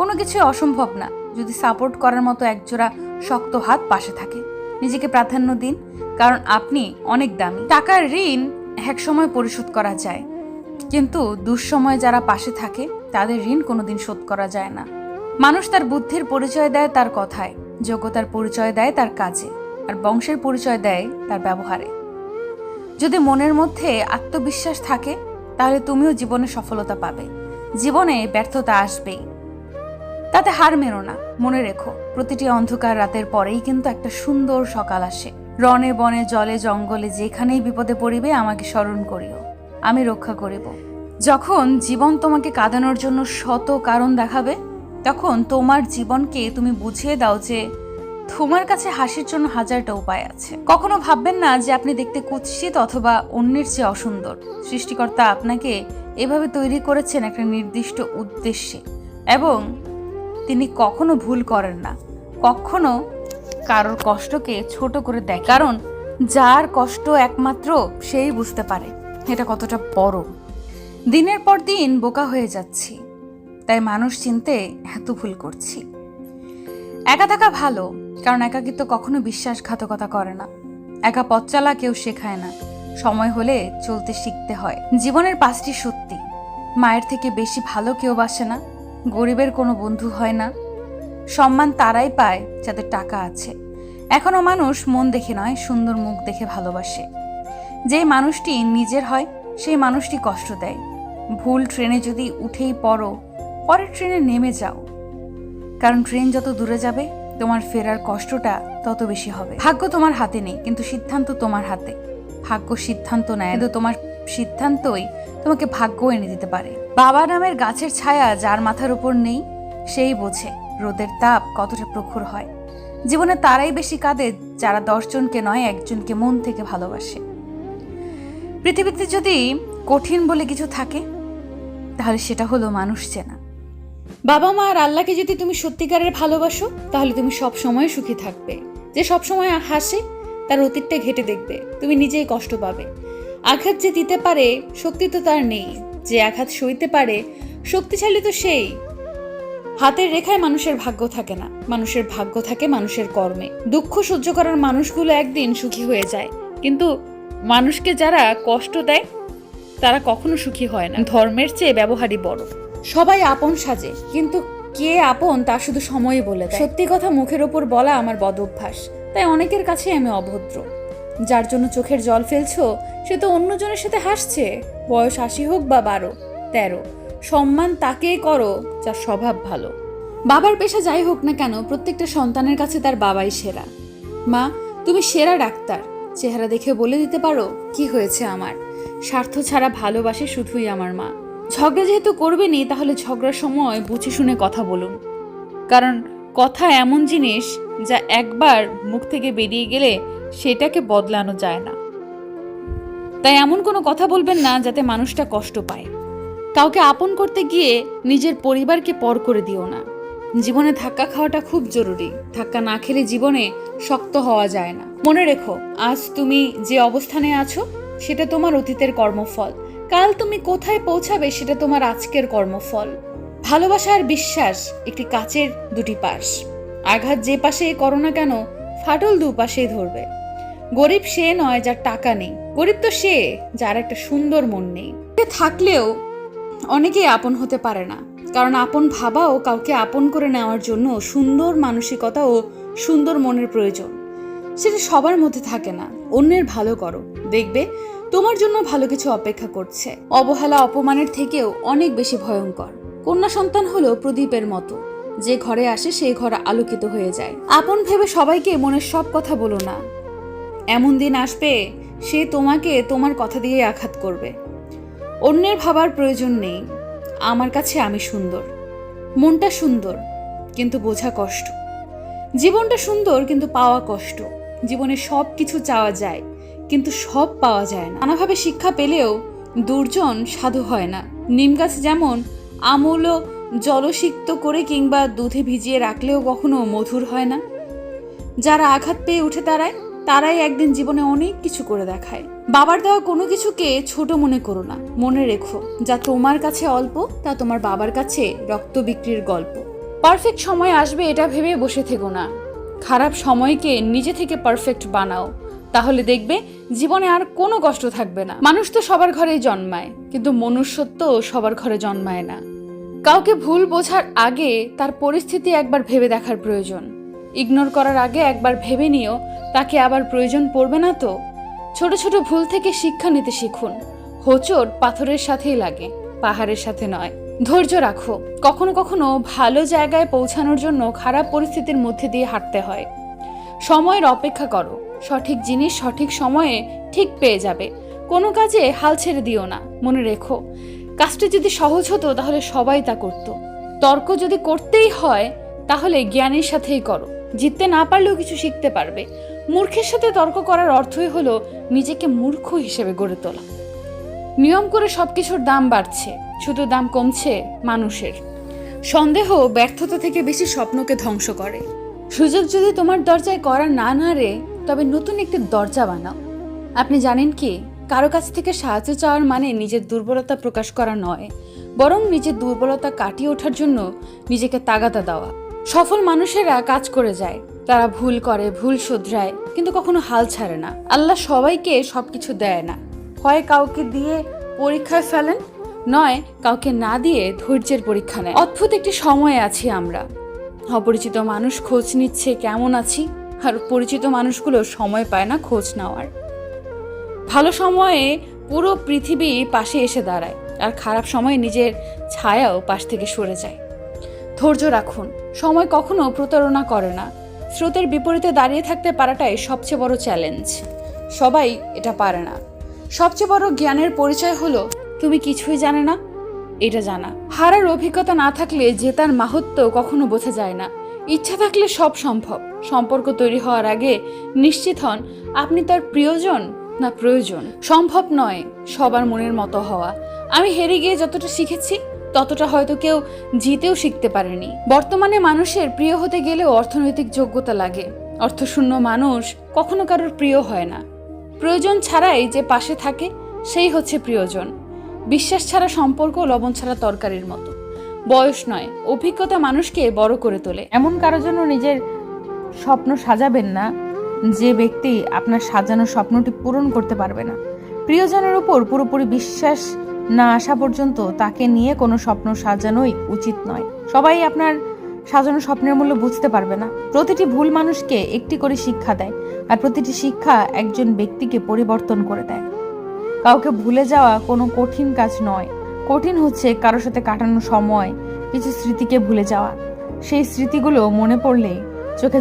কোনো কিছু অসম্ভব না, যদি সাপোর্ট করার মতো একজোড়া শক্ত হাত পাশে থাকে। নিজেকে প্রাধান্য দিন, কারণ আপনি অনেক দামি। টাকার ঋণ এক সময় পরিশোধ করা যায়, কিন্তু দুঃসময়ে যারা পাশে থাকে, তাদের ঋণ কোনোদিন শোধ করা যায় না। মানুষ তার বুদ্ধির পরিচয় দেয় তার কথায়, যোগ্যতার পরিচয় দেয় তার কাজে, আর বংশের পরিচয় দেয় তার ব্যবহারে। যদি মনের মধ্যে আত্মবিশ্বাস থাকে, তাহলে তুমিও জীবনে সফলতা পাবে। জীবনে ব্যর্থতা আসবেই। তাতে হার মেরো না। মনে রেখো, প্রতিটি অন্ধকার রাতের পরেই কিন্তু একটা সুন্দর সকাল আসে। রনে বনে, জলে, জঙ্গলে, যেখানেই বিপদে পড়িবে আমাকে স্মরণ করিও। আমি রক্ষা করিব। যখন জীবন তোমাকে কাঁদানোর জন্য শত কারণ দেখাবে, তখন তোমার জীবনকে তুমি বুঝিয়ে দাও যে তোমার কাছে হাসির জন্য হাজারটা উপায় আছে। কখনো ভাববেন না যে আপনি দেখতে কুৎসিত অথবা অন্যের চেয়ে অসুন্দর। সৃষ্টিকর্তা আপনাকে এভাবে তৈরি করেছেন একটা নির্দিষ্ট উদ্দেশ্যে। এবং তিনি কখনো ভুল করেন না। কখনো কারোর কষ্টকে ছোট করে দেয় কারণ যার কষ্ট একমাত্র সেই বুঝতে পারে। এটা কতটা বড়। দিনের পর দিন বোকা হয়ে যাচ্ছি। তাই মানুষ চিনতে এত ভুল করছি। একা থাকা ভালো, কারণ একাকিত্ব কখনো বিশ্বাসঘাতকতা করে না। একা পথ চালা কেউ শেখায় না। সময় হলে চলতে শিখতে হয়। জীবনের পাঁচটি সত্যি। মায়ের থেকে বেশি ভালো কেউ বাসে না। গরিবের কোনো বন্ধু হয় না। সম্মান তারাই পায় যাদের টাকা আছে। এখনও মানুষ মন দেখে নয়, সুন্দর মুখ দেখে ভালোবাসে। যেই মানুষটি নিজের হয়, সেই মানুষটি কষ্ট দেয়। ভুল ট্রেনে যদি উঠেই পড়ো, পরের ট্রেনে নেমে যাও। কারণ ট্রেন যত দূরে যাবে, তোমার ফেরার কষ্টটা তত বেশি হবে। ভাগ্য তোমার হাতে নেই, কিন্তু সিদ্ধান্ত তোমার হাতে। ভাগ্য সিদ্ধান্ত নেয় তোমার সিদ্ধান্তই তোমাকে ভাগ্য এনে দিতে পারে। বাবা নামের গাছের ছায়া যার মাথার উপর নেই, সেই বোঝে রোদের তাপ কতটা প্রখর হয়। জীবনে তারাই বেশি কাঁদে যারা দশজনকে নয় একজনকে মন থেকে ভালোবাসে। পৃথিবীতে যদি কঠিন বলে কিছু থাকে, তাহলে সেটা হলো মানুষ চেনা। বাবা মা আর আল্লাহকে যদি তুমি সত্যিকারের ভালোবাসো, তাহলে তুমি সব সময় সুখী থাকবে। যে সব সময় হাসে, তার অতীতটা ঘেটে দেখবে। তুমি নিজেই কষ্ট পাবে। আঘাত যে দিতে পারে, শক্তি তো তার নেই। যে আঘাত সইতে পারে, শক্তিশালী তো সেই। হাতের রেখায় মানুষের ভাগ্য থাকে না। মানুষের ভাগ্য থাকে মানুষের কর্মে। দুঃখ সহ্য করার মানুষগুলো একদিন সুখী হয়ে যায়। কিন্তু মানুষকে যারা কষ্ট দেয়, তারা কখনো সুখী হয় না। ধর্মের চেয়ে ব্যবহারই বড়। সবাই আপন সাজে, কিন্তু কে আপন তা শুধু সময়ই বলে সত্যি কথা মুখের ওপর বলা আমার বদ অভ্যাস তাই অনেকের কাছে আমি অভদ্র। যার জন্য চোখের জল ফেলছো, সে তো অন্যজনের সাথে হাসছে। বয়স আশি হোক বা বারো, তেরো, সম্মান তাকেই করো যার স্বভাব ভালো। বাবার পেশা যাই হোক না কেন, প্রত্যেকটা সন্তানের কাছে তার বাবাই সেরা। মা, তুমি সেরা ডাক্তার। চেহারা দেখে বলে দিতে পারো, কি হয়েছে আমার? স্বার্থ ছাড়া ভালোবাসে শুধুই আমার মা। ঝগড়া যেহেতু করবেনি তাহলে ঝগড়ার সময় বুঝে শুনে কথা বলুন। কারণ কথা এমন জিনিস যা একবার মুখ থেকে বেরিয়ে গেলে সেটাকে বদলানো যায় না। তাই এমন কোনো কথা বলবেন না যাতে মানুষটা কষ্ট পায়। কাউকে আপন করতে গিয়ে নিজের পরিবারকে পর করে দিও না। জীবনে ধাক্কা খাওয়াটা খুব জরুরি। ধাক্কা না খেলে জীবনে শক্ত হওয়া যায় না। মনে রেখো, আজ তুমি যে অবস্থানে আছো, সেটা তোমার অতীতের কর্মফল। কাল তুমি কোথায় পৌঁছাবে, সেটা তোমার আজকের কর্মফল। ভালোবাসা আর বিশ্বাস একটি কাচের দুটি পাশ। আঘাত যে পাশে করো না কেন, ফাটল দুপাশেই ধরবে। গরিব সে নয় যার টাকা নেই, গরিব তো সে যার একটা সুন্দর মন নেই। থাকলেও অনেকেই আপন হতে পারে না, কারণ আপন ভাবাও কাউকে আপন করে নেওয়ার জন্য সুন্দর মানসিকতা ও সুন্দর মনের প্রয়োজন। সেটা সবার মধ্যে থাকে না, অন্যের ভালো করো। দেখবে, তোমার জন্য ভালো কিছু অপেক্ষা করছে। অবহেলা, অপমানের থেকেও অনেক বেশি ভয়ঙ্কর। কন্যা সন্তান হলো প্রদীপের মতো। যে ঘরে আসে সেই ঘর আলোকিত হয়ে যায়। আপন ভেবে সবাইকে মনের সব কথা বলো না। এমন দিন আসবে, সে তোমাকে তোমার কথা দিয়ে আঘাত করবে। অন্যের ভাবার প্রয়োজন নেই। আমার কাছে আমি সুন্দর। মনটা সুন্দর, কিন্তু বোঝা কষ্ট। জীবনটা সুন্দর, কিন্তু পাওয়া কষ্ট। জীবনে সব কিছু চাওয়া যায়, কিন্তু সব পাওয়া যায় না। নানাভাবে শিক্ষা পেলেও দুর্জন সাধু হয় না। নিম গাছ যেমন আমূল জলসিক্ত করে কিংবা দুধে ভিজিয়ে রাখলেও কখনো মধুর হয় না। যারা আঘাত পেয়ে উঠে দাঁড়ায় তারাই একদিন জীবনে অনেক কিছু করে দেখায়। বাবার দেওয়া কোনো কিছুকে ছোট মনে করো না। মনে রেখো, যা তোমার কাছে অল্প, তা তোমার বাবার কাছে রক্ত বিক্রির গল্প। পারফেক্ট সময় আসবে এটা ভেবে বসে থেকো না। খারাপ সময়কে নিজে থেকে পারফেক্ট বানাও। তাহলে দেখবে জীবনে আর কোনো কষ্ট থাকবে না। মানুষ তো সবার ঘরেই জন্মায়, কিন্তু মনুষ্যত্ব সবার ঘরে জন্মায় না। কাউকে ভুল বোঝার আগে তার পরিস্থিতি একবার ভেবে দেখার প্রয়োজন। ইগনোর করার আগে একবার ভেবে নিও, তাকে আবার প্রয়োজন পড়বে না তো? ছোট ছোট ভুল থেকে শিক্ষা নিতে শিখুন। হোঁচট পাথরের সাথেই লাগে, পাহাড়ের সাথে নয়। ধৈর্য রাখো, কখনো কখনো ভালো জায়গায় পৌঁছানোর জন্য খারাপ পরিস্থিতির মধ্যে দিয়ে হাঁটতে হয়। সময়ের অপেক্ষা করো, সঠিক জিনিস সঠিক সময়ে ঠিক পেয়ে যাবে। কোনো কাজে হাল ছেড়ে দিও না, মনে রেখো। কাজটা যদি সহজ হতো, তাহলে সবাই তা করত। তর্ক যদি করতেই হয়, তাহলে জ্ঞানের সাথেই করো। জিততে না পারলেও কিছু শিখতে পারবে। মূর্খের সাথে তর্ক করার অর্থই হলো নিজেকে মূর্খ হিসেবে গড়ে তোলা। নিয়ম করে সব কিছুর দাম বাড়ছে, শুধু দাম কমছে মানুষের। সন্দেহ ব্যর্থতা থেকে বেশি স্বপ্নকে ধ্বংস করে। সুযোগ যদি তোমার দরজায় করা না নাড়ে, তবে নতুন একটি দরজা বানাও। আপনি জানেন কি? কারও কাছ থেকে সাহায্য চাওয়ার মানে নিজের দুর্বলতা প্রকাশ করা নয়, বরং নিজের দুর্বলতা কাটিয়ে ওঠার জন্য নিজেকে তাগাদা দেওয়া। সফল মানুষেরা কাজ করে যায়, তারা ভুল করে, ভুল শুধরায়, কিন্তু কখনো হাল ছাড়ে না। আল্লাহ সবাইকে সবকিছু দেয় না। হয় কাউকে দিয়ে পরীক্ষায় ফেলেন, নয় কাউকে না দিয়ে ধৈর্যের পরীক্ষা নেয় অদ্ভুত একটি সময়ে আছি আমরা। অপরিচিত মানুষ খোঁজ নিচ্ছে কেমন আছি, আর পরিচিত মানুষগুলো সময় পায় না খোঁজ নেওয়ার। ভালো সময়ে পুরো পৃথিবী পাশে এসে দাঁড়ায় আর খারাপ সময়ে নিজের ছায়াও পাশ থেকে সরে যায়। ধৈর্য রাখুন, সময় কখনো প্রতারণা করে না। স্রোতের বিপরীতে দাঁড়িয়ে থাকতে পারাটাই সবচেয়ে বড় চ্যালেঞ্জ সবাই এটা পারে না। সবচেয়ে বড় জ্ঞানের পরিচয় হলো, তুমি কিছুই জানে না, এটা জানা। হারার অভিজ্ঞতা না থাকলে জেতার মাহাত্ম কখনো বোঝা যায় না। ইচ্ছা থাকলে সব সম্ভব। সম্পর্ক তৈরি হওয়ার আগে নিশ্চিত হন, আপনি তার প্রিয়জন না প্রয়োজন। সম্ভব নয় সবার মনের মতো হওয়া। আমি হেরে গিয়ে যতটা শিখেছি, ততটা হয়তো কেউ জিতেও শিখতে পারেনি। বর্তমানে মানুষের প্রিয় হতে গেলেও অর্থনৈতিক যোগ্যতা লাগে। অর্থশূন্য মানুষ কখনো কারোর প্রিয় হয় না। প্রয়োজন ছাড়াই যে পাশে থাকে, সেই হচ্ছে প্রিয়জন। বিশ্বাস ছাড়া সম্পর্ক, লবণ ছাড়া তরকারির মতো। বয়স নয়, অভিজ্ঞতা মানুষকে বড় করে তোলে। এমন কারোর জন্য নিজের স্বপ্ন সাজাবেন না যে ব্যক্তি আপনার সাজানো স্বপ্নটি পূরণ করতে পারবে না। প্রিয়জনের উপর পুরোপুরি বিশ্বাস না আসা পর্যন্ত তাকে নিয়ে কোনো স্বপ্ন সাজানোই উচিত নয়। সবাই আপনার সাজানো স্বপ্নের মূল্য বুঝতে পারবে না। প্রতিটি ভুল মানুষকে একটি করে শিক্ষা দেয় আর প্রতিটি শিক্ষা একজন ব্যক্তিকে পরিবর্তন করে দেয়। কাউকে ভুলে যাওয়া কোনো কঠিন কাজ নয়। কঠিন হচ্ছে কারোর সাথে কাটানো সময়, কিছু স্মৃতিকে ভুলে যাওয়া। সেই স্মৃতিগুলো মনে পড়লে চোখে